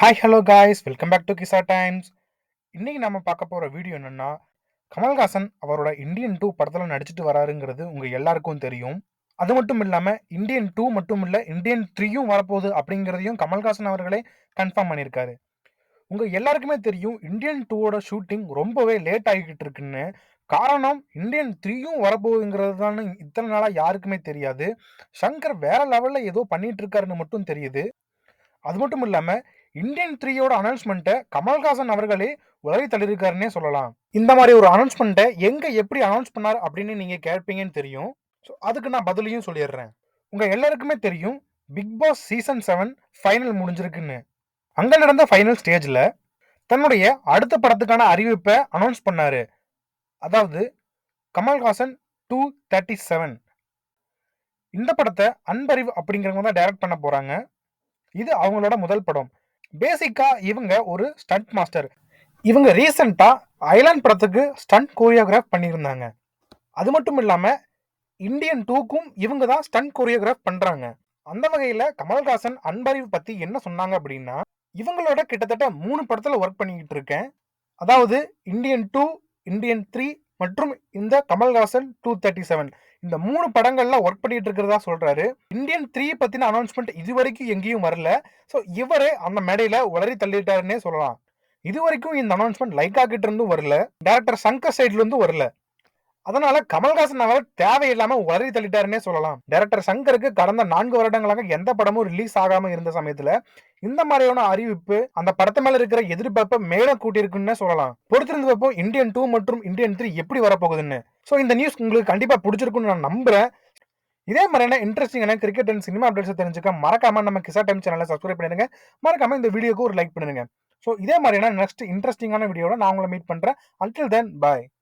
Hi hello guys welcome back to கிசா times இன்றைக்கி நம்ம பார்க்க போகிற வீடியோ என்னென்னா கமல்ஹாசன் அவரோட இந்தியன் டூ படத்தில் நடிச்சிட்டு வராருங்கிறது உங்கள் எல்லாருக்கும் தெரியும். அது மட்டும் இல்லாமல் இந்தியன் டூ மட்டும் இல்லை இந்தியன் த்ரீயும் வரப்போகுது அப்படிங்கிறதையும் கமல்ஹாசன் அவர்களே கன்ஃபார்ம் பண்ணியிருக்காரு. உங்கள் எல்லாருக்குமே தெரியும் இந்தியன் டூவோட ஷூட்டிங் ரொம்பவே லேட் ஆகிக்கிட்டு இருக்குன்னு. காரணம் இந்தியன் த்ரீயும் வரப்போகுதுங்கிறது தான் இத்தனை நாளாக யாருக்குமே தெரியாது. சங்கர் வேற லெவலில் ஏதோ பண்ணிட்டு இருக்காருன்னு மட்டும் தெரியுது. அது மட்டும் இல்லாமல் இந்தியன் த்ரீயோட அனௌன்ஸ்மெண்ட்டை கமல்ஹாசன் அவர்களே உலகை தள்ளியிருக்காருன்னே சொல்லலாம். இந்த மாதிரி ஒரு அனௌன்ஸ்மெண்ட்டை எங்கே எப்படி அனௌன்ஸ் பண்ணார் அப்படின்னு நீங்கள் கேட்பீங்கன்னு தெரியும். ஸோ அதுக்கு நான் பதிலையும் சொல்லிடுறேன். உங்கள் எல்லாருக்குமே தெரியும் Bigg Boss season seven final முடிஞ்சிருக்குன்னு. அங்கே நடந்த ஃபைனல் ஸ்டேஜில் தன்னுடைய அடுத்த படத்துக்கான அறிவிப்பை அனௌன்ஸ் பண்ணார். அதாவது கமல்ஹாசன் டூ தேர்ட்டி செவன் இந்த படத்தை அன்பறிவு அப்படிங்கிறவங்க தான் டைரக்ட் பண்ண போகிறாங்க இது அவங்களோட முதல் படம். பேசிக்காக இவங்க ஒரு ஸ்டண்ட் மாஸ்டர் இவங்க ரீசெண்டா ஐலாண்ட் படத்துக்கு ஸ்டண்ட் கோரியோகிராஃப் பண்ணியிருந்தாங்க. அது மட்டும் இல்லாமல் இந்தியன் டூக்கும் இவங்க தான் ஸ்டண்ட் கோரியோகிராஃப் பண்ணுறாங்க அந்த வகையில் கமல்ஹாசன் அன்பறிவு பற்றி என்ன சொன்னாங்க அப்படின்னா இவங்களோட கிட்டத்தட்ட மூணு படத்தில் ஒர்க் பண்ணிக்கிட்டு இருக்கேன். அதாவது இந்தியன் டூ இந்தியன் த்ரீ மற்றும் இந்த கமல்ஹாசன் டூ தேர்ட்டி செவன் இந்த மூணு படங்கள்ல ஒர்க் பண்ணிட்டு இருக்கிறதா சொல்றாரு. இந்தியன் த்ரீ பத்தின அனௌன்ஸ்மெண்ட் இது வரைக்கும் எங்கேயும் வரல. ஸோ இவரே அந்த மேடையில உளறி தள்ளிட்டாருன்னே சொல்லலாம். இது வரைக்கும் இந்த அனௌன்ஸ்மெண்ட் லைக்கா கிட்ட இருந்தும் வரல. டேரக்டர் சங்கர் சைட்ல இருந்தும் வரல. அதனால கமல்ஹாசன் அவர் தேவையில்லாம உளறி தள்ளிட்டாருன்னே சொல்லலாம். டேரக்டர் சங்கருக்கு கடந்த நான்கு வருடங்களாக எந்த படமும் ரிலீஸ் ஆகாம இருந்த சமயத்துல இந்த மாதிரியான அறிவிப்பு அந்த படத்து மேல இருக்கிற எதிர்பார்ப்பை மேலும் கூட்டியிருக்குன்னு சொல்லலாம். பொறுத்திருந்து பார்ப்போம் இந்தியன் டூ மற்றும் இந்தியன் த்ரீ எப்படி வரப்போகுதுன்னு. ஸோ இந்த நியூஸ் உங்களுக்கு கண்டிப்பா பிடிச்சிருக்குன்னு நான் நம்புறேன். இதே மாதிரியான இன்ட்ரெஸ்டிங்கான கிரிக்கெட் அண்ட் சினிமா அப்டேட்ஸ் தெரிஞ்சுக்க மறக்காம நம்ம கிசா டைம் சேனலை சப்ஸ்கிரைப் பண்ணிடுங்க. மறக்காம இந்த வீடியோக்கு ஒரு லைக் பண்ணுங்க. ஸோ இதே மாதிரியான நெக்ஸ்ட் இன்ட்ரெஸ்டிங்கான வீடியோவில் நான் உங்களை மீட் பண்ணுறேன் அன்டில் தென் பாய்